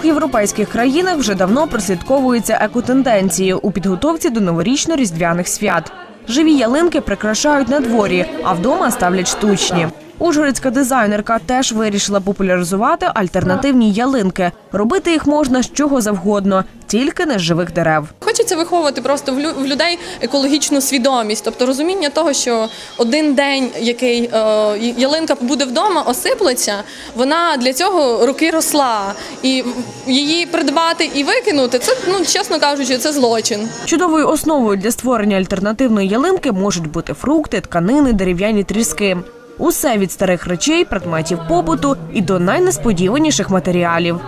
багатьох європейських країнах вже давно прослідковуються екотенденції у підготовці до новорічно-різдвяних свят. Живі ялинки прикрашають на дворі, а вдома ставлять штучні. Ужгородська дизайнерка теж вирішила популяризувати альтернативні ялинки. Робити їх можна з чого завгодно, тільки не з живих дерев. Хочеться виховувати просто в людей екологічну свідомість, тобто розуміння того, що один день, який е, ялинка буде вдома, осиплеться, вона для цього роки росла, і її придбати і викинути це ну чесно кажучи, це злочин. Чудовою основою для створення альтернативної ялинки можуть бути фрукти, тканини, дерев'яні тріски. Усе від старих речей, предметів побуту і до найнесподіваніших матеріалів.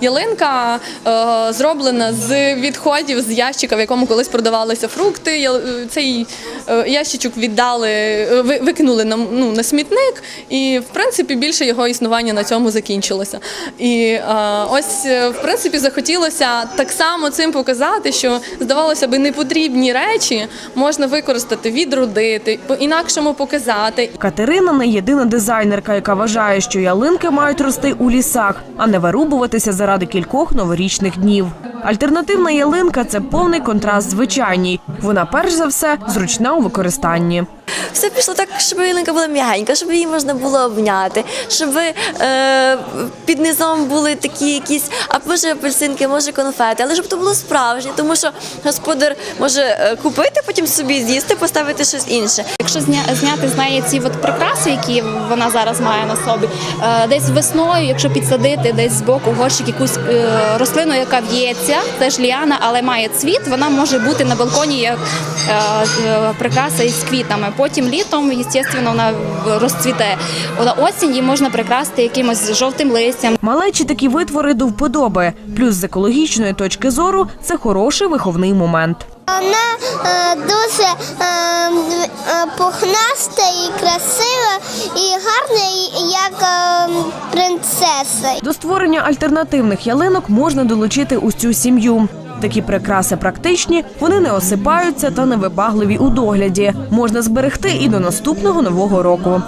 Ялинка е, зроблена з відходів з ящика, в якому колись продавалися фрукти. Я- е, Цей е, ящичок віддали, е, ви- викинули на, ну, на смітник, і в принципі більше його існування на цьому закінчилося. І е, ось в принципі захотілося так само цим показати, що здавалося би непотрібні речі можна використати, відродити, по-інакшому показати. Катерина не єдина дизайнерка, яка вважає, що ялинки мають рости у лісах, а не вирубуватися заради кількох новорічних днів. Альтернативна ялинка це повний контраст звичайній. Вона перш за все зручна у використанні. Все пішло так, щоб ялинка була м'ягенька, щоб її можна було обняти, щоб е, під низом були такі якісь, а може апельсинки, може конфети, але щоб то було справжнє, тому що господар може е, купити, потім собі з'їсти, поставити щось інше. Якщо зня- зняти з неї ці от прикраси, які вона зараз має на собі, е, десь весною, якщо підсадити десь з боку горщик якусь е, рослину, яка в'ється, теж ліана, але має цвіт, вона може бути на балконі як е, е, прикраса із квітами. Потім літом, звісно, вона розцвіте. На осінь її можна прикрасити якимось жовтим листям. Малечі такі витвори до вподоби. Плюс з екологічної точки зору це хороший виховний момент. Вона е, дуже е, е, пухнаста і красива, і гарна, як принцеса. До створення альтернативних ялинок можна долучити усю сім'ю. Такі прикраси практичні, вони не осипаються та невибагливі у догляді. Можна зберегти і до наступного нового року.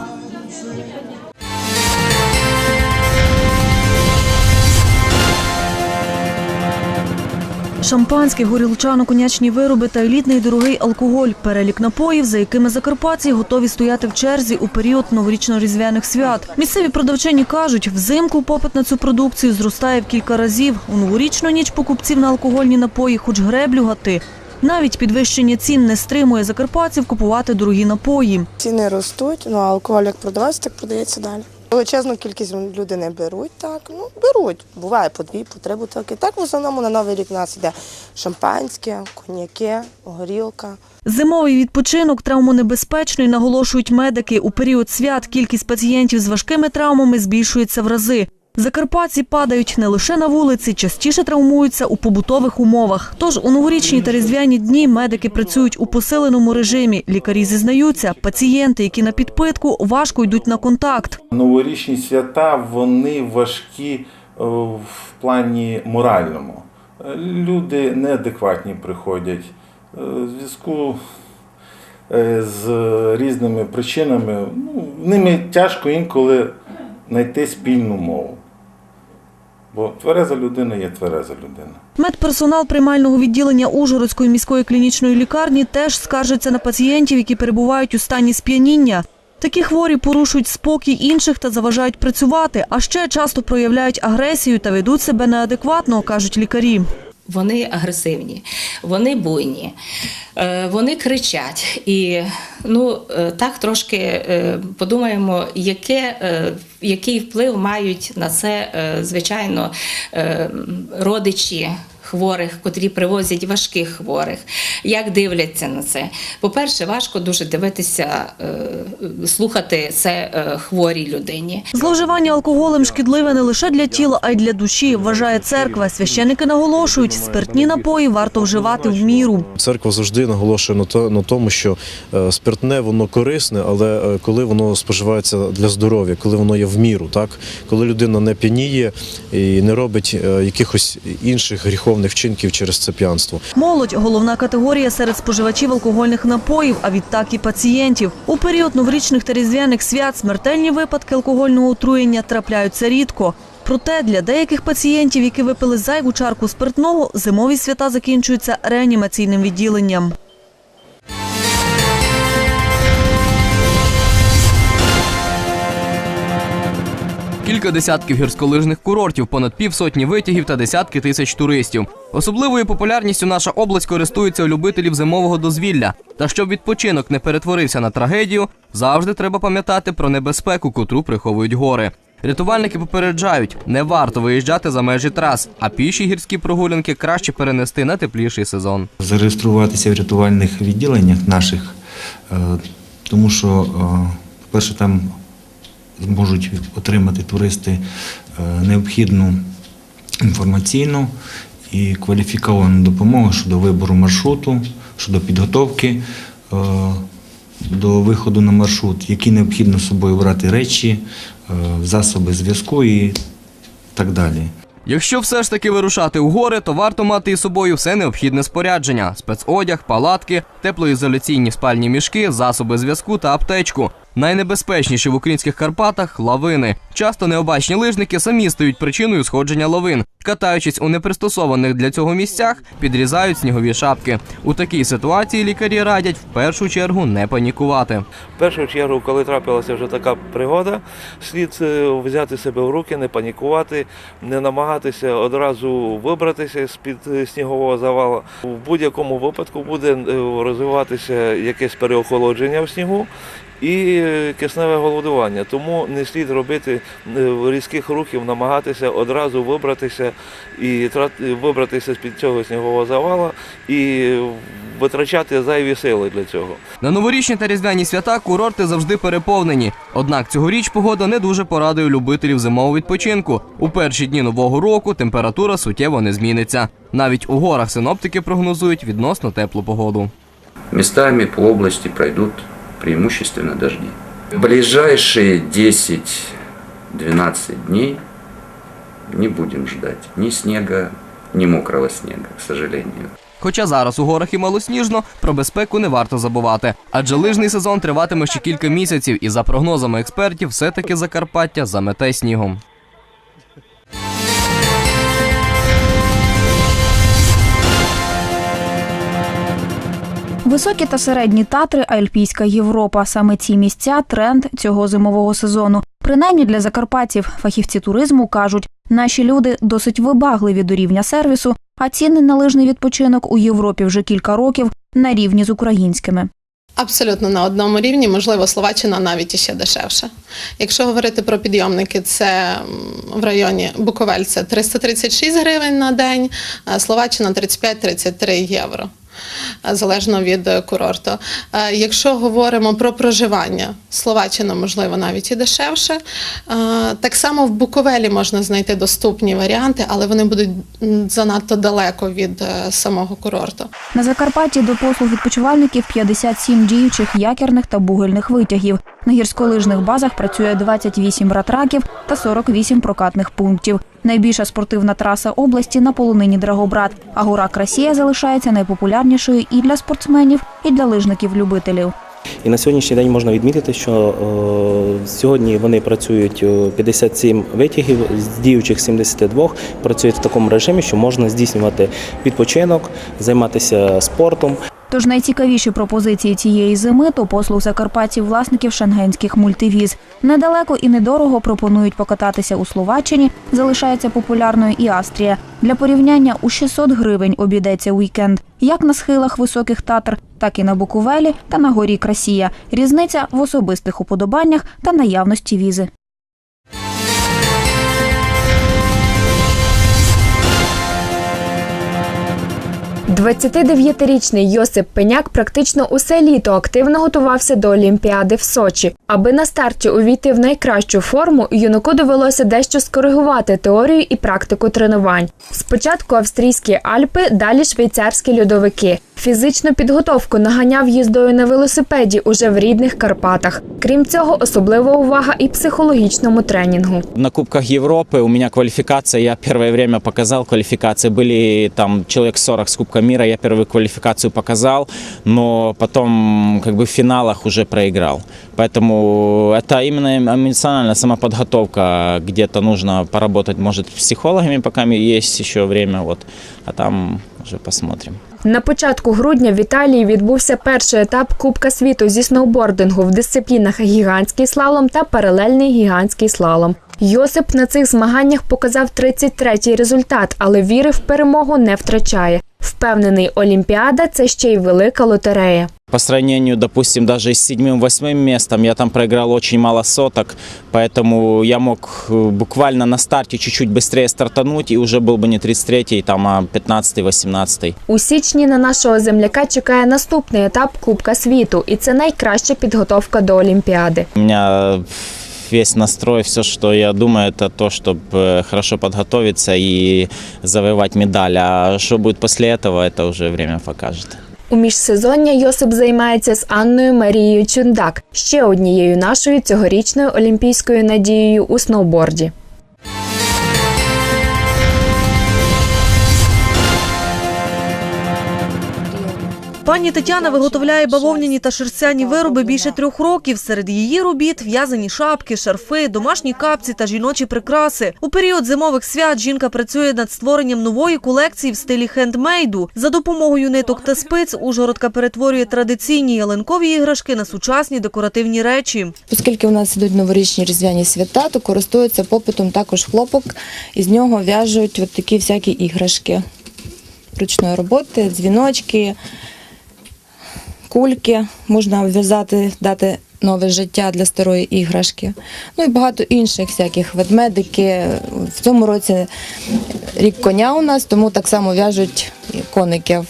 Шампанське, горілчано, конячні вироби та елітний дорогий алкоголь перелік напоїв, за якими закарпатці готові стояти в черзі у період новорічно-різдвяних свят. Місцеві продавчині кажуть, взимку попит на цю продукцію зростає в кілька разів. У новорічну ніч покупців на алкогольні напої, хоч греблю гати. Навіть підвищення цін не стримує закарпатців купувати дорогі напої. Ціни ростуть, ну а алкоголь як продавається, так продається далі. Величезну кількість люди не беруть, так, ну беруть. Буває по дві, по три бутилки. Так в основному на Новий рік у нас йде шампанське, коньяки, горілка. Зимовий відпочинок травмонебезпечний, наголошують медики. У період свят кількість пацієнтів з важкими травмами збільшується в рази. Закарпатці падають не лише на вулиці, частіше травмуються у побутових умовах. Тож у новорічні та різдвяні дні медики працюють у посиленому режимі. Лікарі зізнаються, пацієнти, які на підпитку, важко йдуть на контакт. Новорічні свята вони важкі е, в плані моральному. Люди неадекватні приходять Е, в зв'язку е, з різними причинами. Ну, ними тяжко інколи знайти спільну мову. Бо твереза людина є твереза людина. Медперсонал приймального відділення Ужгородської міської клінічної лікарні теж скаржиться на пацієнтів, які перебувають у стані сп'яніння. Такі хворі порушують спокій інших та заважають працювати, а ще часто проявляють агресію та ведуть себе неадекватно, кажуть лікарі. Вони агресивні, вони буйні, е, вони кричать. І ну, е, так трошки е, подумаємо, яке, який вплив мають на це, е, звичайно, е, родичі. Хворих, котрі привозять важких хворих, як дивляться на це. По-перше, важко дуже дивитися, е, слухати це е, хворій людині. Зловживання алкоголем шкідливе не лише для тіла, а й для душі, вважає церква. Священики наголошують, спиртні напої варто вживати в міру. Церква завжди наголошує на тому, що е, спиртне воно корисне, але коли воно споживається для здоров'я, коли воно є в міру, так коли людина не п'яніє і не робить якихось інших гріховних вчинків через це п'янство. Молодь головна категорія серед споживачів алкогольних напоїв, а відтак і пацієнтів. У період новорічних та різдвяних свят смертельні випадки алкогольного отруєння трапляються рідко. Проте для деяких пацієнтів, які випили зайву чарку спиртного, зимові свята закінчуються реанімаційним відділенням. Кілька десятків гірськолижних курортів, понад півсотні витягів та десятки тисяч туристів. Особливою популярністю наша область користується у любителів зимового дозвілля. Та щоб відпочинок не перетворився на трагедію, завжди треба пам'ятати про небезпеку, котру приховують гори. Рятувальники попереджають, не варто виїжджати за межі трас, а піші гірські прогулянки краще перенести на тепліший сезон. зареєструватися в рятувальних відділеннях наших, е, тому що, е, перше, там зможуть отримати туристи е, необхідну інформаційну і кваліфіковану допомогу щодо вибору маршруту, щодо підготовки е, до виходу на маршрут, які необхідно з собою брати речі, е, засоби зв'язку і так далі. Якщо все ж таки вирушати у гори, то варто мати із собою все необхідне спорядження: спецодяг, палатки, теплоізоляційні спальні мішки, засоби зв'язку та аптечку. Найнебезпечніші в українських Карпатах лавини. Часто необачні лижники самі стають причиною сходження лавин. Катаючись у непристосованих для цього місцях, підрізають снігові шапки. У такій ситуації лікарі радять в першу чергу не панікувати. В першу чергу, коли трапилася вже така пригода, слід е, взяти себе в руки, не панікувати, не намагатися одразу вибратися з-під е, снігового завалу. В будь-якому випадку буде е, розвиватися якесь переохолодження в снігу. І кисневе голодування, тому не слід робити різких рухів, намагатися одразу вибратися і вибратися з під цього снігового завала і витрачати зайві сили для цього. На новорічні та різдвяні свята курорти завжди переповнені. Однак цьогоріч погода не дуже порадує любителів зимового відпочинку. У перші дні нового року температура суттєво не зміниться. Навіть у горах синоптики прогнозують відносно теплу погоду. Местами по области пройдут преимущественно дожди. Ближайшие 10-12 дней не будем ждать ни снега, ни мокрого снега, к сожалению. Хоча зараз у горах і малосніжно, про безпеку не варто забувати. Адже лижний сезон триватиме ще кілька місяців, і за прогнозами експертів, все-таки Закарпаття замете снігом. Високі та середні татри, Альпійська Європа. Саме ці місця тренд цього зимового сезону. Принаймні для закарпатців фахівці туризму кажуть, наші люди досить вибагливі до рівня сервісу, а ціни на лижний відпочинок у Європі вже кілька років на рівні з українськими. Абсолютно на одному рівні, можливо, Словаччина навіть іще дешевше. Якщо говорити про підйомники, це в районі Буковель це 336 гривень на день, Словаччина 35-33 євро. Залежно від е, курорту. Е, Якщо говоримо про проживання, Словаччина, можливо, навіть і дешевше. Е, Так само в Буковелі можна знайти доступні варіанти, але вони будуть занадто далеко від самого курорту. На Закарпатті до послуг відпочивальників 57 діючих якірних та бугельних витягів. На гірськолижних базах працює 28 ратраків та 48 прокатних пунктів. Найбільша спортивна траса області на полонині Драгобрат, а гора Красія залишається найпопулярнішою і для спортсменів, і для лижників-любителів. І на сьогоднішній день можна відмітити, що е, сьогодні вони працюють е, 57 витягів, з діючих 72 працюють в такому режимі, що можна здійснювати відпочинок, займатися спортом. Тож найцікавіші пропозиції цієї зими то послуг закарпатців власників шенгенських мультивіз. Недалеко і недорого пропонують покататися у Словаччині. Залишається популярною і Австрія. Для порівняння у 600 гривень обійдеться уікенд як на схилах високих татр, так і на Буковелі та на горі Красія. Різниця в особистих уподобаннях та наявності візи. – 29-річний Йосип Пеняк практично усе літо активно готувався до Олімпіади в Сочі. Аби на старті увійти в найкращу форму, юнаку довелося дещо скоригувати теорію і практику тренувань. Спочатку австрійські Альпи, далі швейцарські льодовики. Фізичну підготовку наганяв їздою на велосипеді уже в рідних Карпатах. Крім цього, особлива увага і психологічному тренінгу. На Кубках Европы у меня квалификация, я первое время показал квалификации, были там человек 40 с Кубка мира, я первую квалификацию показал, но потом как бы в финалах уже проиграл. Поэтому это именно эмоциональная самоподготовка, где-то нужно поработать, может, с психологами, пока есть еще время, вот, а там уже посмотрим. На початку грудня в Італії відбувся перший етап Кубка світу зі сноубордингу в дисциплінах гігантський слалом та паралельний гігантський слалом. Йосип на цих змаганнях показав 33-й результат, але віри в перемогу не втрачає. Впевнений, Олімпіада це ще й велика лотерея. По сравнению, допустим, даже с седьмым-восьмым местом, я там проиграл очень мало соток, поэтому я мог э, буквально на старте чуть-чуть быстрее стартануть, и уже был бы не 33-й, там, а 15-18. У січні на нашого земляка чекає наступний етап Кубка світу, і це найкраща підготовка до Олімпіади. У меня весь настрой, все, что я думаю, это то, чтобы хорошо подготовиться и завоевать медаль. А что будет после этого, это уже время покажет. У міжсезоння Йосип займається з Анною Марією Чундак, ще однією нашою цьогорічною олімпійською надією у сноуборді. Пані Тетяна виготовляє бавовняні та шерстяні вироби більше трьох років. Серед її робіт в'язані шапки, шарфи, домашні капці та жіночі прикраси. У період зимових свят жінка працює над створенням нової колекції в стилі хендмейду. За допомогою ниток та спиць Ужгородка перетворює традиційні ялинкові іграшки на сучасні декоративні речі. Оскільки у нас ідуть новорічні різдвяні свята, то користуються попитом також хлопок, і з нього в'яжуть такі всякі іграшки ручної роботи, дзвіночки, кульки. Можна в'язати, дати нове життя для старої іграшки. Ну і багато інших всяких ведмедики. В цьому році рік коня у нас, тому так само в'яжуть коників,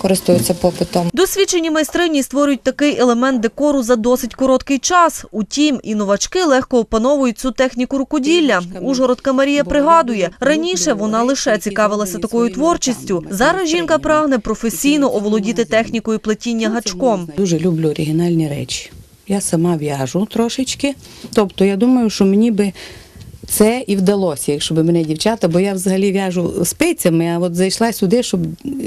користуються попитом. Досвідчені майстрині створюють такий елемент декору за досить короткий час. Утім, і новачки легко опановують цю техніку рукоділля. Ужгородка Марія пригадує, раніше вона лише цікавилася такою творчістю. Зараз жінка прагне професійно оволодіти технікою плетіння гачком. Дуже люблю оригінальні речі. Я сама в'яжу трошечки. Тобто я думаю, що мені би це і вдалося, якщо б мене дівчата, бо я взагалі в'яжу спицями, а от зайшла сюди, щоб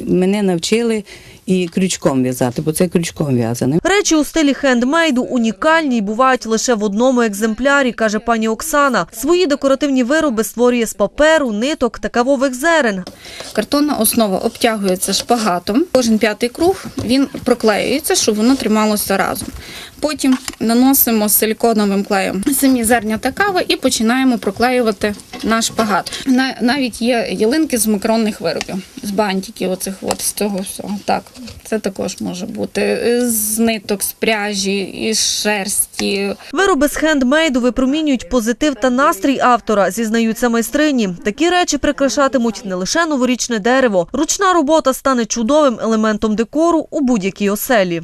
мене навчили і крючком в'язати, бо це крючком в'язане. Речі у стилі хендмейду унікальні й бувають лише в одному екземплярі, каже пані Оксана. Свої декоративні вироби створює з паперу, ниток та кавових зерен. Картонна основа обтягується шпагатом. Кожен п'ятий круг він проклеюється, щоб воно трималося разом. Потім наносимо силіконовим клеєм самі зернята кави і починаємо проклеювати наш шпагат. На- Навіть є ялинки з макаронних виробів, з бантиків, оцих от з цього всього. Так, це також може бути е, з ниток, з пряжі, із шерсті. Вироби з хендмейду випромінюють позитив та настрій автора, зізнаються майстрині. Такі речі прикрашатимуть не лише новорічне дерево. Ручна робота стане чудовим елементом декору у будь-якій оселі.